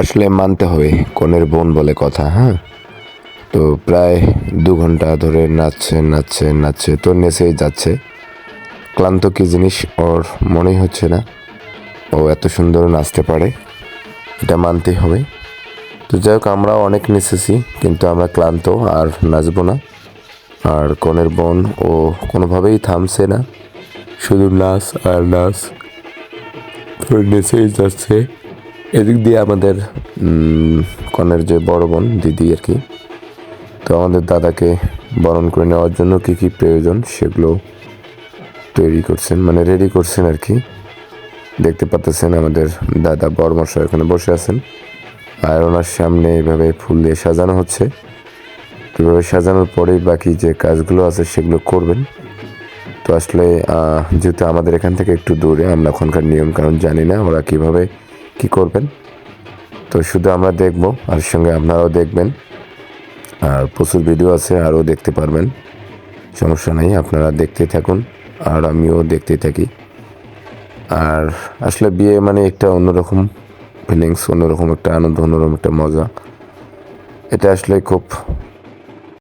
আসলে মানতে হবে, কনের বোন বলে কথা হ্যাঁ? তো প্রায় দু ঘণ্টা ধরে নাচছে নাচছে নাচছে, তো নেচেই যাচ্ছে। ক্লান্ত কি জিনিস? ওর মনেই হচ্ছে না। ও এত সুন্দর নাচতে পারে, এটা মানতেই হবে। তো যাই হোক, আমরাও অনেক নেচেছি, কিন্তু আমরা ক্লান্ত আর নাচবো না। আর কনের বোন, ও কোনোভাবেই থামছে না। শুধু নাচ আর নাচ নেচেই যাচ্ছে। এদিক দিয়ে আমাদের কনের যে বড় বোন, দিদি আর কি, তো আমাদের দাদাকে বরণ করে নেওয়ার জন্য কী কী প্রয়োজন সেগুলো তৈরি করছেন মানে রেডি করছেন আর কি। দেখতে পাচ্ছেন আমাদের দাদা বড়মশাই এখানে বসে আছেন। আর ওনার সামনে এইভাবে ফুল দিয়ে সাজানো হচ্ছে। তো এভাবে সাজানোর পরেই বাকি যে কাজগুলো আছে সেগুলো করবেন। তো আসলে যেহেতু আমাদের এখান থেকে একটু দূরে, আমরা ওখানকার নিয়ম কারণ জানি না ওরা কীভাবে কি করবেন? তো শুধু আমরা দেখব, আর সঙ্গে আপনারাও দেখবেন। আর প্রচুর ভিডিও আছে, আরও দেখতে পারবেন। সমস্যা নাই, আপনারা দেখতে থাকুন, আর আমিও দেখতে থাকি। আর আসলে বিয়ে মানে একটা অন্যরকম ফিলিংস অন্যরকম একটা আনন্দ, অন্যরকম একটা মজা। এটা আসলে খুব